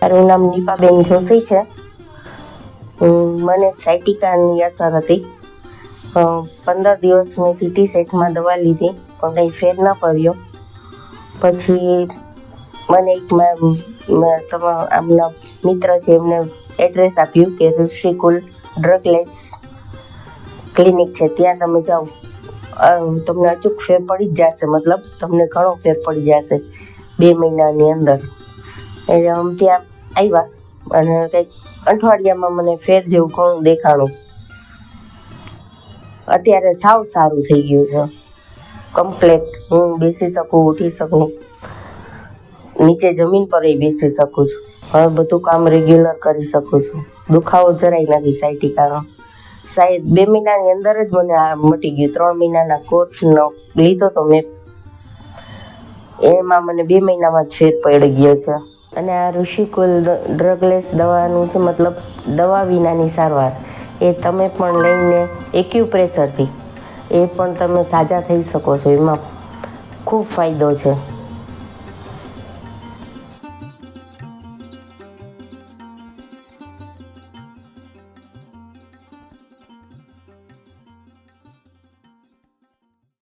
મારું નામ નીપાબેન જોશી છે. મને સાયટિકાની અસર હતી. પંદર દિવસ મેં ટીટી સેટમાં દવા લીધી, પણ કંઈ ફેર ન પડ્યો. પછી મને એક આમના મિત્ર છે એમને એડ્રેસ આપ્યું કે ઋષિકુલ ડ્રગલેસ ક્લિનિક છે. ત્યાં તમે જાઓ. તમને અચૂક ફેર પડી જ જશે. મતલબ તમને ઘણો ફેર પડી જશે બે મહિનાની અંદર. એટલે આમ ત્યાં આવ્યા અને કંઈક અઠવાડિયામાં મને ફેર જેવું ઘણું દેખાણું. અત્યારે સાવ સારું થઈ ગયું છે. કમ્પ્લેટ હું બેસી શકું, ઉઠી શકું. નીચે જમીન પર બેસી શકું છું. હવે બધું કામ રેગ્યુલર કરી શકું છું. દુખાવો જરાય નથી સાયટિકાનો સાહેબ, બે મહિનાની અંદર જ મને આ મટી ગયું. ત્રણ મહિનાના કોર્સનો લીધો તો મેં. એમાં મને બે મહિનામાં ફેર પડી ગયો છે. અને આ ઋષિકુલ ડ્રગલેસ દવાનું છે, મતલબ દવા વિનાની સારવાર. એ તમે પણ લઈને એક્યુપ્રેશરથી એ પણ તમે સાજા થઈ શકો છો. એમાં ખૂબ ફાયદો છે.